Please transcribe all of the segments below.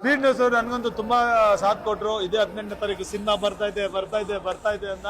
Speed news ಅವರು ನನಗಂತೂ ತುಂಬಾ ಸಾಥ್ ಕೊಟ್ರು. ಇದೇ ಹದಿನೆಂಟನೇ ತಾರೀಕು ಸಿನಿಮಾ ಬರ್ತಾ ಇದೆ ಬರ್ತಾ ಇದೆ ಬರ್ತಾ ಇದೆ ಅಂತ.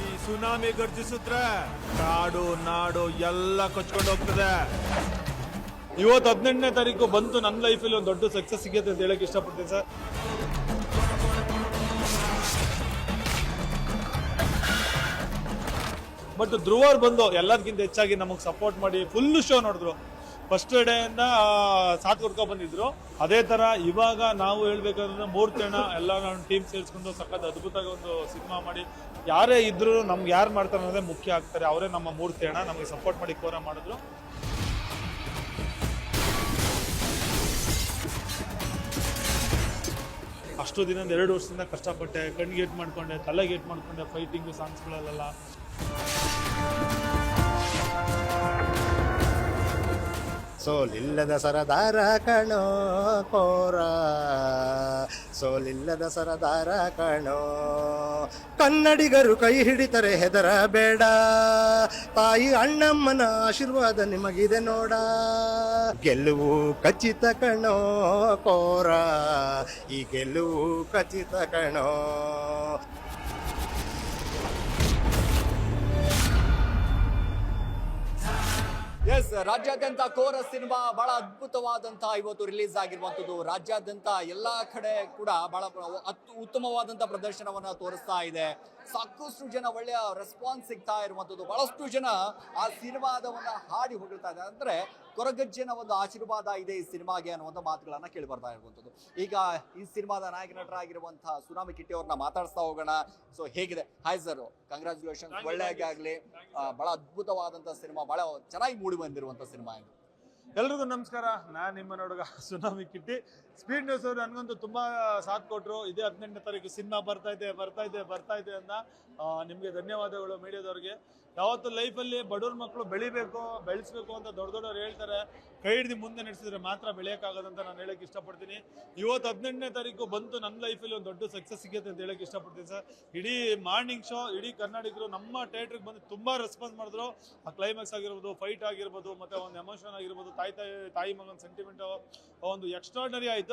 ಈ ಸುನಾಮಿ ಗರ್ಜಿಸಿದ್ರೆ ಕಾಡು ನಾಡು ಎಲ್ಲ ಕೊಚ್ಕೊಂಡು ಹೋಗ್ತದೆ. ಇವತ್ತು ಹದಿನೆಂಟನೇ ತಾರೀಕು ಬಂತು ನನ್ನ ಲೈಫಲ್ಲಿ ಒಂದು ದೊಡ್ಡ ಸಕ್ಸಸ್ ಸಿಗುತ್ತೆ ಅಂತ ಹೇಳಕ್ ಇಷ್ಟಪಡ್ತೀನಿ ಸರ್. ಬಟ್ ಧ್ರುವರ್ ಬಂದು ಎಲ್ಲದಕ್ಕಿಂತ ಹೆಚ್ಚಾಗಿ ನಮಗೆ ಸಪೋರ್ಟ್ ಮಾಡಿ ಫುಲ್ ಶೋ ನೋಡಿದ್ರು. ಫಸ್ಟ್ ಡೇಯಿಂದ ಸಾಥ್ ಕೊಡ್ಕೊ ಬಂದಿದ್ರು. ಅದೇ ತರ ಇವಾಗ ನಾವು ಹೇಳ್ಬೇಕಂದ್ರೆ ಮೂರ್ ಜನ ಎಲ್ಲ ನಾನು ಟೀಮ್ ಸೇರಿಸ್ಕೊಂಡು ಸಖತ್ ಅದ್ಭುತವಾಗಿ ಒಂದು ಸಿನಿಮಾ ಮಾಡಿ. ಯಾರೇ ಇದ್ರು ನಮ್ಗೆ ಯಾರು ಮಾಡ್ತಾರೆ ಅನ್ನೋದೇ ಮುಖ್ಯ ಆಗ್ತಾರೆ. ಅವರೇ ನಮ್ಮ ಮೂರ್ತಿ ಅಣ್ಣ ನಮಗೆ ಸಪೋರ್ಟ್ ಮಾಡಿ ಕೋರ ಮಾಡಿದ್ರು. ಅಷ್ಟು ದಿನದ ಎರಡು ವರ್ಷದಿಂದ ಕಷ್ಟಪಟ್ಟೆ, ಕಣ್ಣಿಗೆ ಏಟ್ ಮಾಡ್ಕೊಂಡೆ, ತಲೆಗೆ ಏಟ್ ಮಾಡ್ಕೊಂಡೆ ಫೈಟಿಂಗು ಸಾಂಗ್ಸ್ಗಳಲ್ಲೆಲ್ಲ ಸೋಲಿಲ್ಲದ ಸರದಾರ ಕಣೋ ಕೋರ ಸೋಲಿಲ್ಲದ ಸರದಾರ ಕಣೋ. ಕನ್ನಡಿಗರು ಕೈ ಹಿಡಿತರೆ ಹೆದರಬೇಡ. ತಾಯಿ ಅಣ್ಣಮ್ಮನ ಆಶೀರ್ವಾದ ನಿಮಗಿದೆ ನೋಡ. ಗೆಲುವು ಖಚಿತ ಕಣೋ ಕೋರ ಈ ಗೆಲುವು ಖಚಿತ ಕಣೋ. ಎಸ್ ರಾಜ್ಯಾದ್ಯಂತ ಕೋರಸ್ ಸಿನಿಮಾ ಬಹಳ ಅದ್ಭುತವಾದಂತಹ ಇವತ್ತು ರಿಲೀಸ್ ಆಗಿರುವಂತದ್ದು ರಾಜ್ಯಾದ್ಯಂತ ಎಲ್ಲಾ ಕಡೆ ಕೂಡ ಬಹಳ ಉತ್ತಮವಾದಂತಹ ಉತ್ತಮವಾದಂತ ಪ್ರದರ್ಶನವನ್ನ ತೋರಿಸ್ತಾ ಇದೆ. ಸಾಕಷ್ಟು ಜನ ಒಳ್ಳೆಯ ರೆಸ್ಪಾನ್ಸ್ ಸಿಗ್ತಾ ಇರುವಂತದ್ದು ಬಹಳಷ್ಟು ಜನ ಆ ಸಿನಿಮಾದವನ್ನ ಹಾಡಿ ಹೊಗಳ್ತಾ ಇದ್ದಾರೆ. ಅಂದ್ರೆ ಕೊರಗಜ್ಜನ ಒಂದು ಆಶೀರ್ವಾದ ಇದೆ ಈ ಸಿನಿಮಾಗೆ ಅನ್ನುವಂಥ ಮಾತುಗಳನ್ನ ಕೇಳಿ ಬರ್ತಾ ಇರುವಂತದ್ದು ಈಗ ಈ ಸಿನಿಮಾದ ನಾಯಕ ನಟರಾಗಿರುವಂತಹ ಸುನಾಮಿ ಕಿಟ್ಟಿ ಅವ್ರನ್ನ ಮಾತಾಡಿಸ್ತಾ ಹೋಗೋಣ. ಸೊ ಹೇಗಿದೆ? ಹಾಯ್ ಸರ್ ಕಂಗ್ರಾಚುಲೇಷನ್ ಒಳ್ಳೆಯಾಗಲಿ ಬಹಳ ಅದ್ಭುತವಾದಂತ ಸಿನಿಮಾ ಬಹಳ ಚೆನ್ನಾಗಿ ಮೂಡಿ ಬಂದಿರುವಂತ ಸಿನಿಮಾ ಇದು. ಎಲ್ರಿಗೂ ನಮಸ್ಕಾರ. ನಾನು ನಿಮ್ಮ ನೋಡುಗ ಸುನಾಮಿ ಕಿಟ್ಟಿ. ಸ್ಪೀಡ್ ನ್ಯೂಸ್ ಅವರು ನನಗಂತೂ ತುಂಬಾ ಸಾಥ್ ಕೊಟ್ರು. ಇದೇ ಹದಿನೆಂಟನೇ ತಾರೀಕು ಸಿನಿಮಾ ಬರ್ತಾ ಇದೆ ಬರ್ತಾ ಇದೆ ಬರ್ತಾ ಇದೆ ಅಂತ ನಿಮಗೆ ಧನ್ಯವಾದಗಳು ಮೀಡಿಯಾದವ್ರಿಗೆ. ಯಾವತ್ತು ಲೈಫಲ್ಲಿ ಬಡವ್ರ ಮಕ್ಕಳು ಬೆಳಿಬೇಕು, ಬೆಳೆಸ್ಬೇಕು ಅಂತ ದೊಡ್ಡ ದೊಡ್ಡವ್ರು ಹೇಳ್ತಾರೆ. ಕೈ ಹಿಡಿದು ಮುಂದೆ ನಡೆಸಿದ್ರೆ ಮಾತ್ರ ಬೆಳೆಯೋಕ್ಕಾಗೋದಂತ ನಾನು ಹೇಳಕ್ ಇಷ್ಟಪಡ್ತೀನಿ. ಇವತ್ತು ಹದಿನೆಂಟನೇ ತಾರೀಕು ಬಂತು ನನ್ನ ಲೈಫಲ್ಲಿ ಒಂದು ದೊಡ್ಡ ಸಕ್ಸಸ್ ಸಿಗುತ್ತೆ ಅಂತ ಹೇಳಕ್ ಇಷ್ಟಪಡ್ತೀನಿ ಸರ್. ಇಡೀ ಮಾರ್ನಿಂಗ್ ಶೋ ಇಡೀ ಕನ್ನಡಿಗರು ನಮ್ಮ ಥಿಯೇಟ್ರಿಗೆ ಬಂದು ತುಂಬ ರೆಸ್ಪಾನ್ಸ್ ಮಾಡಿದ್ರು. ಆ ಕ್ಲೈಮ್ಯಾಕ್ಸ್ ಆಗಿರ್ಬೋದು ಫೈಟ್ ಆಗಿರ್ಬೋದು, ಮತ್ತು ಒಂದು ಎಮೋಷನ್ ಆಗಿರ್ಬೋದು, ತಾಯಿ ತಾಯಿ ತಾಯಿ ಮಗನ ಸೆಂಟಿಮೆಂಟು ಒಂದು ಎಕ್ಸ್ಟ್ರಾಡನರಿ ಆಯಿತು.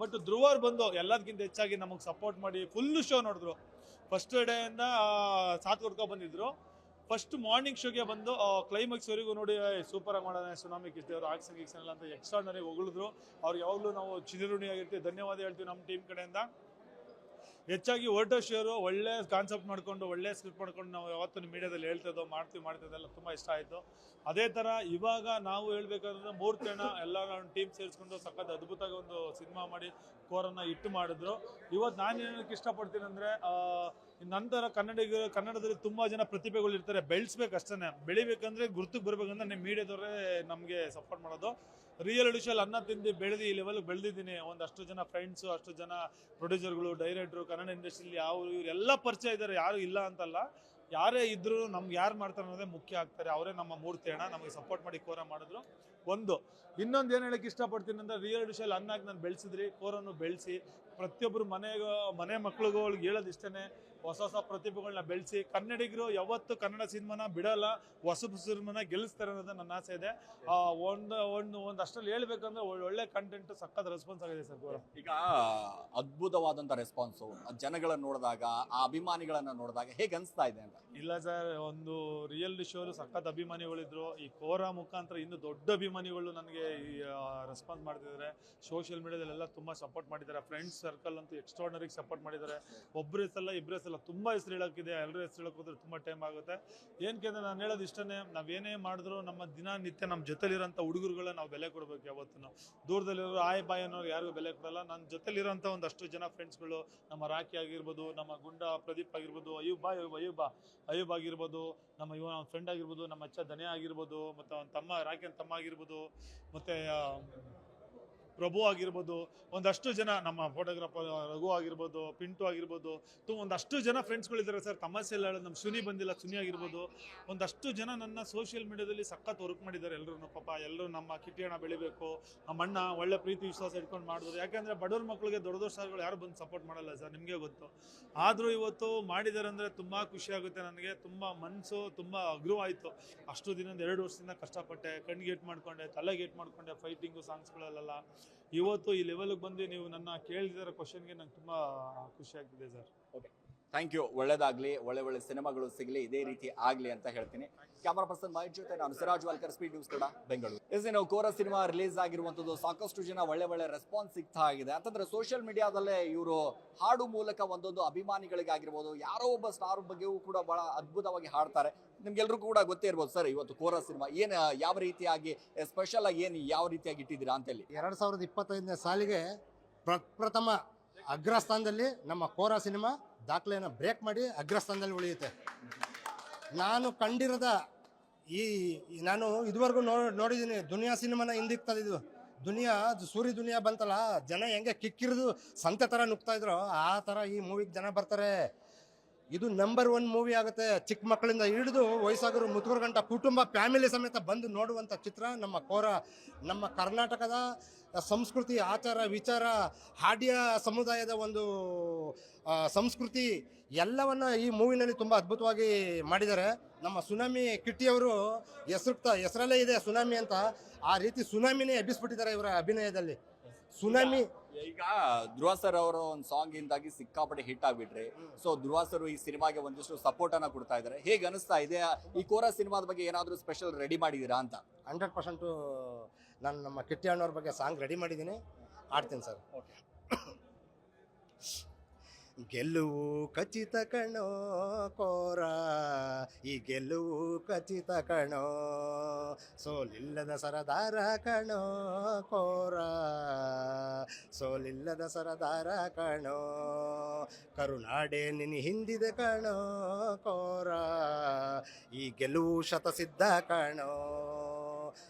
ಬಟ್ ಧ್ರುವರ್ ಬಂದು ಎಲ್ಲದಕ್ಕಿಂತ ಹೆಚ್ಚಾಗಿ ನಮಗೆ ಸಪೋರ್ಟ್ ಮಾಡಿ ಫುಲ್ ಶೋ ನೋಡಿದ್ರು. ಫಸ್ಟ್ ಡೇಯಿಂದ ಸಾಥ್ ಕೊಡ್ಕೊಂಡು ಬಂದಿದ್ರು. ಫಸ್ಟ್ ಮಾರ್ನಿಂಗ್ ಶೋಗೆ ಬಂದು ಕ್ಲೈಮ್ಯಾಕ್ಸ್ವರೆಗೂ ನೋಡಿ ಸೂಪರಾಗಿ ಮಾಡೋಣ ಸುನಾಮಿ ಕಿಸ್ದೇವ್ರು ಆಕ್ಷನ್ ಗಿಕ್ಸನ್ ಎಲ್ಲ ಅಂತ ನನಗೆ ಹೊಗಳಿದ್ರು. ಅವ್ರು ಯಾವಾಗಲೂ ನಾವು ಚಿರಋಣಿ ಆಗಿರ್ತೀವಿ ಧನ್ಯವಾದ ಹೇಳ್ತೀವಿ ನಮ್ಮ ಟೀಮ್ ಕಡೆಯಿಂದ. ಹೆಚ್ಚಾಗಿ ಓಟೋಶಿಯರು ಒಳ್ಳೆ ಕಾನ್ಸೆಪ್ಟ್ ಮಾಡಿಕೊಂಡು, ಒಳ್ಳೆ ಸ್ಕ್ರಿಪ್ಟ್ ಮಾಡ್ಕೊಂಡು ನಾವು ಯಾವತ್ತೂ ಮೀಡಿಯಾದಲ್ಲಿ ಹೇಳ್ತಿದ್ದೋ ಮಾಡ್ತೀವಿ ಮಾಡ್ತಿದ್ದೆಲ್ಲ ತುಂಬ ಇಷ್ಟ ಆಯಿತು. ಅದೇ ಥರ ಇವಾಗ ನಾವು ಹೇಳ್ಬೇಕಂದ್ರೆ ಮೂರು ಜನ ಎಲ್ಲ ಒಂದು ಟೀಮ್ ಸೇರಿಸ್ಕೊಂಡು ಸಖತ್ ಅದ್ಭುತವಾಗಿ ಒಂದು ಸಿನಿಮಾ ಮಾಡಿ ಕೋರನ್ನು ಇಟ್ಟು ಮಾಡಿದ್ರು. ಇವತ್ತು ನಾನು ಏನಕ್ಕೆ ಇಷ್ಟಪಡ್ತೀನಿ ಅಂದರೆ ನಂತರ ಕನ್ನಡಿಗ ಕನ್ನಡದಲ್ಲಿ ತುಂಬ ಜನ ಪ್ರತಿಭೆಗಳು ಇರ್ತಾರೆ. ಬೆಳೆಸ್ಬೇಕು ಅಷ್ಟೇ ಬೆಳಿಬೇಕಂದ್ರೆ ಗುರುತಿಗೆ ಬರಬೇಕಂದ್ರೆ ನಿಮ್ಮ ಮೀಡಿಯಾದವರೇ ನಮಗೆ ಸಪೋರ್ಟ್ ಮಾಡೋದು. ರಿಯಲ್ ಅಡಿಷಲ್ ಅನ್ನ ತಿಂದು ಬೆಳೆದು ಈ ಲೆವೆಲ್ಗೆ ಬೆಳೆದಿದ್ದೀನಿ. ಒಂದಷ್ಟು ಜನ ಫ್ರೆಂಡ್ಸು ಅಷ್ಟು ಜನ ಪ್ರೊಡ್ಯೂಸರ್ಗಳು ಡೈರೆಕ್ಟ್ರು ಕನ್ನಡ ಇಂಡಸ್ಟ್ರಿಲಿ ಅವರು ಇವರೆಲ್ಲ ಪರಿಚಯ ಇದ್ದಾರೆ, ಯಾರು ಇಲ್ಲ ಅಂತಲ್ಲ. ಯಾರೇ ಇದ್ರು ನಮ್ಗೆ ಯಾರು ಮಾಡ್ತಾರೆ ಅನ್ನೋದೇ ಮುಖ್ಯ ಆಗ್ತಾರೆ. ಅವರೇ ನಮ್ಮ ಮೂರ್ತಿ ಅಣ್ಣ, ನಮಗೆ ಸಪೋರ್ಟ್ ಮಾಡಿ ಕೋರ ಮಾಡಿದ್ರು. ಒಂದು, ಇನ್ನೊಂದು ಏನು ಹೇಳಕ್ಕೆ ಇಷ್ಟಪಡ್ತೀನಿ ಅಂದರೆ ರಿಯಲ್ ಎಡಿಷಲ್ ಅನ್ನಾಗಿ ನಾನು ಬೆಳೆಸಿದ್ರಿ ಕೋರನ್ನು ಬೆಳೆಸಿ ಪ್ರತಿಯೊಬ್ಬರು ಮನೆಗೆ, ಮನೆ ಮಕ್ಳುಗಳಿಗೆ ಹೇಳೋದು ಇಷ್ಟೇ ಹೊಸ ಹೊಸ ಪ್ರತಿಭೆಗಳನ್ನ ಬೆಳೆಸಿ ಕನ್ನಡಿಗರು ಯಾವತ್ತು ಕನ್ನಡ ಸಿನಿಮಾನ ಬಿಡಲ್ಲ ಹೊಸ ಸಿನಿಮಾನ ಗೆಲ್ಲಿಸ್ತಾರೆ ಅನ್ನೋದು ನನ್ನ ಆಸೆ ಇದೆ. ಒಂದು ಒಂದು ಒಂದು ಅಷ್ಟರಲ್ಲಿ ಹೇಳ್ಬೇಕಂದ್ರೆ ಒಳ್ಳೆ- ಕಂಟೆಂಟ್ ಸಖತ್ ರೆಸ್ಪಾನ್ಸ್ ಆಗಿದೆ ಸರ್ ಗೌರವ್. ಈಗ ಅದ್ಭುತವಾದಂತ ರೆಸ್ಪಾನ್ಸ್ ಜನಗಳನ್ನ ನೋಡಿದಾಗ ಆ ಅಭಿಮಾನಿಗಳನ್ನ ನೋಡಿದಾಗ ಹೇಗೆ ಅನಿಸ್ತಾ ಇದೆ ಅಂತ? ಇಲ್ಲ ಸರ್ ಒಂದು ರಿಯಲ್ ಶೋಲು ಸಖತ್ ಅಭಿಮಾನಿಗಳಿದ್ರು. ಈ ಕೋರ ಮುಖಾಂತರ ಇನ್ನು ದೊಡ್ಡ ಅಭಿಮಾನಿಗಳು ನನಗೆ ಈ ರೆಸ್ಪಾನ್ಸ್ ಮಾಡ್ತಿದ್ದಾರೆ ಸೋಷಿಯಲ್ ಮೀಡಿಯಾದಲ್ಲೆಲ್ಲ ತುಂಬ ಸಪೋರ್ಟ್ ಮಾಡಿದ್ದಾರೆ. ಫ್ರೆಂಡ್ಸ್ ಸರ್ಕಲ್ ಅಂತೂ ಎಕ್ಸ್ಟ್ರಾರ್ಡನರಿಗೆ ಸಪೋರ್ಟ್ ಮಾಡಿದ್ದಾರೆ. ಒಬ್ಬರ ಹೆಸರಲ್ಲ ಇಬ್ಬರ ಹೆಸರಲ್ಲ ತುಂಬ ಹೆಸರು ಹೇಳೋಕ್ಕಿದೆ ಎಲ್ಲರೂ ಹೆಸರು ಹೇಳೋಕೆ ಹೋದ್ರೆ ತುಂಬ ಟೈಮ್ ಆಗುತ್ತೆ. ಏನಕ್ಕೆ ಅಂದರೆ ನಾನು ಹೇಳೋದು ಇಷ್ಟನೇ ನಾವೇನೇ ಮಾಡಿದ್ರು ನಮ್ಮ ದಿನನಿತ್ಯ ನಮ್ಮ ಜೊತೆಲಿರೋಂಥ ಹುಡುಗರುಗಳನ್ನ ನಾವು ಬೆಲೆ ಕೊಡಬೇಕು ಯಾವತ್ತೂ ನಾವು ದೂರದಲ್ಲಿರೋ ಆಯ್ ಬಾಯ್ ಅನ್ನೋರು ಯಾರಿಗೂ ಬೆಲೆ ಕೊಡಲ್ಲ. ನನ್ನ ಜೊತೆಲಿರೋಂಥ ಒಂದಷ್ಟು ಜನ ಫ್ರೆಂಡ್ಸ್ಗಳು ನಮ್ಮ ರಾಕಿ ಆಗಿರ್ಬೋದು, ನಮ್ಮ ಗುಂಡ ಪ್ರದೀಪ್ ಆಗಿರ್ಬೋದು ಅಯ್ಯೂಬ್ ಅಯ್ಯೂಬ್ ಅಯ್ಯೂಬ್ ಅಯ್ಯೂಬ್ ಆಗಿರ್ಬೋದು, ನಮ್ಮ ಇವ ಫ್ರೆಂಡ್ ಆಗಿರ್ಬೋದು, ನಮ್ಮ ಅಚ್ಚ ಧನ್ಯ ಆಗಿರ್ಬೋದು, ಮತ್ತು ಅವನ ತಮ್ಮ ಅಂತ ತಮ್ಮ ಆಗಿರ್ಬೋದು, ಮತ್ತು ಪ್ರಭು ಆಗಿರ್ಬೋದು, ಒಂದಷ್ಟು ಜನ ನಮ್ಮ ಫೋಟೋಗ್ರಾಫರ್ ರಘು ಆಗಿರ್ಬೋದು, ಪಿಂಟು ಆಗಿರ್ಬೋದು, ತು ಒಂದಷ್ಟು ಜನ ಫ್ರೆಂಡ್ಸ್ಗಳಿದ್ದಾರೆ ಸರ್ ತಮಾಷೆ ಎಲ್ಲ ಹೇಳೋದು ನಮ್ಮ ಸುನಿ ಬಂದಿಲ್ಲ, ಸುನಿ ಆಗಿರ್ಬೋದು. ಒಂದಷ್ಟು ಜನ ನನ್ನ ಸೋಷಿಯಲ್ ಮೀಡಿಯಾದಲ್ಲಿ ಸಖತ್ ವರ್ಕ್ ಮಾಡಿದ್ದಾರೆ. ಎಲ್ಲರೂ ಪಾಪ ಎಲ್ಲರೂ ನಮ್ಮ ಕಿಟ್ಟಿ ಬೆಳಿಬೇಕು, ನಮ್ಮ ಅಣ್ಣ ಒಳ್ಳೆ ಪ್ರೀತಿ, ವಿಶ್ವಾಸ ಇಟ್ಕೊಂಡು ಮಾಡ್ಬೋದು ಯಾಕೆಂದರೆ ಬಡವ್ರ ಮಕ್ಕಳಿಗೆ ದೊಡ್ಡ ದೊಡ್ಡ ಸಾರ್ಗಳು ಯಾರು ಬಂದು ಸಪೋರ್ಟ್ ಮಾಡಲ್ಲ ಸರ್ ನಿಮಗೆ ಗೊತ್ತು. ಆದರೂ ಇವತ್ತು ಮಾಡಿದ್ದಾರೆ ಅಂದರೆ ತುಂಬ ಖುಷಿ ಆಗುತ್ತೆ ನನಗೆ. ತುಂಬ ಮನಸ್ಸು ತುಂಬ ಅಗ್ರೂ ಆಯಿತು. ಅಷ್ಟು ದಿನದ ಎರಡು ವರ್ಷದಿಂದ ಕಷ್ಟಪಟ್ಟೆ ಕಣ್ಣಿಗೆ ಏಟ್ ಮಾಡ್ಕೊಂಡೆ ತಲೆಗೆ ಏಟ್ ಮಾಡ್ಕೊಂಡೆ ಫೈಟಿಂಗು ಸಾಂಗ್ಸ್ಗಳಲ್ಲೆಲ್ಲ ಇವತ್ತು ಈ ಲೆವೆಲ್ಗೆ ಬಂದು ನೀವು ನನ್ನ ಕೇಳಿದಿರೋ ಕ್ವಶನ್ಗೆ ನಂಗೆ ತುಂಬ ಖುಷಿ ಆಗ್ತಿದೆ ಸರ್ ಥ್ಯಾಂಕ್ ಯು ಒಳ್ಳೇದಾಗ್ಲಿ, ಒಳ್ಳೆ ಒಳ್ಳೆ ಸಿನಿಮಾಗಳು ಸಿಗಲಿ, ಇದೇ ರೀತಿ ಆಗಲಿ ಅಂತ ಹೇಳ್ತೀನಿ. ಕ್ಯಾಮರಾ ಪರ್ಸನ್ ಮಹೇಶ್ ಜೊತೆ ನಾನು ಸಿರಾಜ್ ವಾಲ್ಕರ್ ಸ್ಪೀಡ್ ನ್ಯೂಸ್ ಕೂಡ ಬೆಂಗಳೂರು ಎಸ್ ನಾವು ಕೋರ ಸಿನಿಮಾ ರಿಲೀಸ್ ಆಗಿರುವಂತದ್ದು ಸಾಕಷ್ಟು ಜನ ಒಳ್ಳೆ ಒಳ್ಳೆ ರೆಸ್ಪಾನ್ಸ್ ಸಿಗ್ತಾ ಇದೆ ಅಂತಂದ್ರೆ ಸೋಷಿಯಲ್ ಮೀಡಿಯಾದಲ್ಲೇ ಇವರು ಹಾಡು ಮೂಲಕ ಒಂದೊಂದು ಅಭಿಮಾನಿಗಳಿಗಾಗಿರ್ಬೋದು, ಯಾರೋ ಒಬ್ಬ ಸ್ಟಾರ್ ಬಗ್ಗೆಯೂ ಕೂಡ ಬಹಳ ಅದ್ಭುತವಾಗಿ ಹಾಡ್ತಾರೆ. ನಿಮ್ಗೆಲ್ರಿಗೂ ಕೂಡ ಗೊತ್ತೇ ಇರ್ಬೋದು, ಸರ್, ಇವತ್ತು ಕೋರ ಸಿನಿಮಾ. ಏನು ಯಾವ ರೀತಿಯಾಗಿ ಸ್ಪೆಷಲ್ ಆಗಿ ಏನು ಯಾವ ರೀತಿಯಾಗಿ ಇಟ್ಟಿದ್ದೀರಾ ಅಂತೇಳಿ? ಎರಡು ಸಾವಿರದ ಇಪ್ಪತ್ತೈದನೇ ಸಾಲಿಗೆ ಪ್ರಪ್ರಥಮ ಅಗ್ರಸ್ಥಾನದಲ್ಲಿ ನಮ್ಮ ಕೋರ ಸಿನಿಮಾ ದಾಖಲೆಯನ್ನು ಬ್ರೇಕ್ ಮಾಡಿ ಅಗ್ರಸ್ಥಾನದಲ್ಲಿ ಉಳಿಯುತ್ತೆ. ನಾನು ಕಂಡಿರದ ಈ ನಾನು ಇದುವರೆಗೂ ನೋ, ನೋಡಿದ್ದೀನಿ, ದುನಿಯಾ ಸಿನಿಮಾನ ಹಿಂದಿಕ್ ತಂದಿದ್ದು ದುನಿಯಾ, ಅದು ಸೂರ್ಯ ದುನಿಯಾ ಬಂತಲ್ಲ, ಜನ ಹೆಂಗೆ ಕಿಕ್ಕಿರಿದು ಸಂತೆ ಥರ ನುಗ್ತಾ ಇದ್ರು, ಆ ಥರ ಈ ಮೂವಿಗೆ ಜನ ಬರ್ತಾರೆ. ಇದು ನಂಬರ್ ಒನ್ ಮೂವಿ ಆಗುತ್ತೆ. ಚಿಕ್ಕ ಮಕ್ಕಳಿಂದ ಹಿಡಿದು ವಯಸ್ಸಾಗರು ಮುತ್ಕೂರು ಗಂಟ ಕುಟುಂಬ ಫ್ಯಾಮಿಲಿ ಸಮೇತ ಬಂದು ನೋಡುವಂಥ ಚಿತ್ರ ನಮ್ಮ ಕೋರ, ನಮ್ಮ ಕರ್ನಾಟಕದ ಸಂಸ್ಕೃತಿ, ಆಚಾರ, ವಿಚಾರ, ಹಾಡ್ಯ ಸಮುದಾಯದ ಒಂದು ಸಂಸ್ಕೃತಿ ಎಲ್ಲವನ್ನ ಈ ಮೂವಿನಲ್ಲಿ ತುಂಬ ಅದ್ಭುತವಾಗಿ ಮಾಡಿದ್ದಾರೆ. ನಮ್ಮ ಸುನಾಮಿ ಕಿಟ್ಟಿಯವರು ಹೆಸರು ಹೆಸರಲ್ಲೇ ಇದೆ ಸುನಾಮಿ ಅಂತ. ಆ ರೀತಿ ಸುನಾಮಿನೇ ಎಬ್ಬಿಸ್ಬಿಟ್ಟಿದ್ದಾರೆ ಇವರ ಅಭಿನಯದಲ್ಲಿ. ಸುನಾಮಿ. ಈಗ ಧ್ರುವ ಸರ್ ಅವರ ಒಂದು ಸಾಂಗ್ ಇಂದಾಗಿ ಸಿಕ್ಕಾಪಟ್ಟೆ ಹಿಟ್ ಆಗ್ಬಿಟ್ರಿ. ಸೊ ಧ್ರುವ ಸರ್ ಈ ಸಿನಿಮಾಗೆ ಒಂದಿಷ್ಟು ಸಪೋರ್ಟ್ ಅನ್ನ ಕೊಡ್ತಾ ಇದ್ದಾರೆ ಹೇಗೆ ಅನಿಸ್ತಾ ಇದೆ? ಈ ಕೋರ ಸಿನಿಮಾದ ಬಗ್ಗೆ ಏನಾದರೂ ಸ್ಪೆಷಲ್ ರೆಡಿ ಮಾಡಿದೀರಾ ಅಂತ? ಹಂಡ್ರೆಡ್ ಪರ್ಸೆಂಟು ನಾನು ನಮ್ಮ ಕಿಟ್ಟಿ ಅಣ್ಣವ್ರ ಬಗ್ಗೆ ಸಾಂಗ್ ರೆಡಿ ಮಾಡಿದ್ದೀನಿ. ಆಡ್ತೀನಿ ಸರ್. ಗೆಲುವು ಖಚಿತ ಕಣೋ ಕೋರ. ಈ ಗೆಲುವು ಖಚಿತ ಕಣೋ ಸೋಲಿಲ್ಲದ ಸರದಾರ ಕಣೋ ಕೋರ. ಸೋಲಿಲ್ಲದ ಸರದಾರ ಕಣೋ ಕರುನಾಡೆ ನಿನ್ನ ಹಿಂದಿದೆ ಕಣೋ ಕೋರ. ಈ ಗೆಲುವು ಶತಸಿದ್ಧ ಕಣೋ.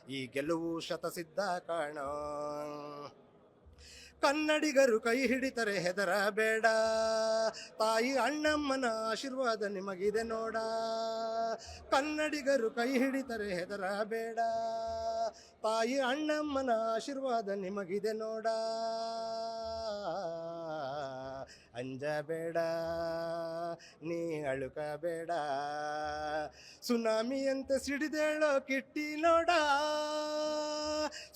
ಈ ಗೆಲುವು ಶತಸಿದ್ಧ ಕಣೋ. ಕನ್ನಡಿಗರು ಕೈ ಹಿಡಿತರೆ ಹೆದರಬೇಡ. ತಾಯಿ ಅಣ್ಣಮ್ಮನ ಆಶೀರ್ವಾದ ನಿಮಗಿದೆ ನೋಡ. ಕನ್ನಡಿಗರು ಕೈ ಹಿಡಿತರೆ ಹೆದರಬೇಡ. ತಾಯಿ ಅಣ್ಣಮ್ಮನ ಆಶೀರ್ವಾದ ನಿಮಗಿದೆ ನೋಡ. ಅಂಜಬೇಡ, ನೀ ಅಳುಕಬೇಡ. ಸುನಾಮಿಯಂತೆ ಸಿಡಿದೇಳೋ ಕಿಟ್ಟಿ ನೋಡ.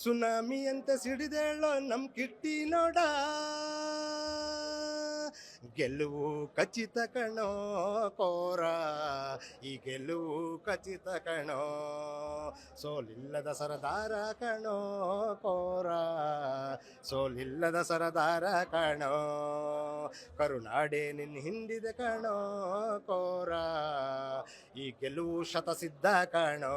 ಸುನಾಮಿಯಂತೆ ಸಿಡಿದೇಳೋ ನಮ್ ಕಿಟ್ಟಿ ನೋಡ. ಗೆಲುವು ಖಚಿತ ಕಣೋ ಕೋರ. ಈ ಗೆಲುವು ಖಚಿತ ಕಣೋ ಸೋಲಿಲ್ಲದ ಸರದಾರ ಕಣೋ ಕೋರ. ಸೋಲಿಲ್ಲದ ಸರದಾರ ಕಣೋ ಕರುನಾಡೆ ನಿನ್ನ ಹಿಂದಿದೆ ಕಣೋ ಕೋರ. ಈ ಗೆಲುವು ಶತಸಿದ್ಧ ಕಣೋ.